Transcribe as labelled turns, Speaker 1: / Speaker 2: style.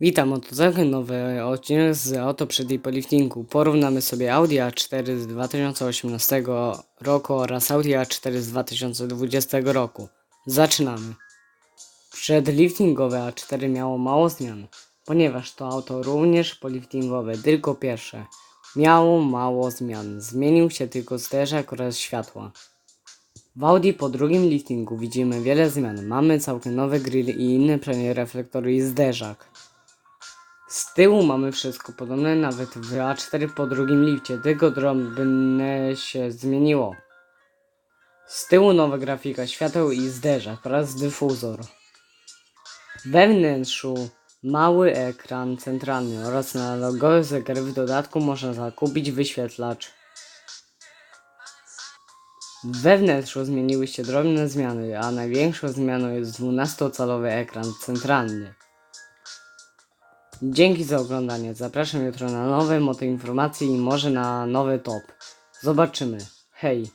Speaker 1: Witam, oto całkiem nowy odcinek z Auto przy Liftingu. Porównamy sobie Audi A4 z 2018 roku oraz Audi A4 z 2020 roku. Zaczynamy. Przedliftingowe A4 miało mało zmian, ponieważ to auto również poliftingowe, tylko pierwsze. Miało mało zmian, zmienił się tylko zderzak oraz światła. W Audi po drugim liftingu widzimy wiele zmian. Mamy całkiem nowy grill i inne reflektory i zderzak. Z tyłu mamy wszystko podobne, nawet w A4 po drugim lifcie, tylko drobne się zmieniło. Z tyłu nowa grafika świateł i zderzak oraz dyfuzor. We wnętrzu mały ekran centralny oraz analogowy zegar w dodatku można zakupić wyświetlacz. We wnętrzu zmieniły się drobne zmiany, a największą zmianą jest 12-calowy ekran centralny. Dzięki za oglądanie. Zapraszam jutro na nowe moto informacje i może na nowy top. Zobaczymy. Hej!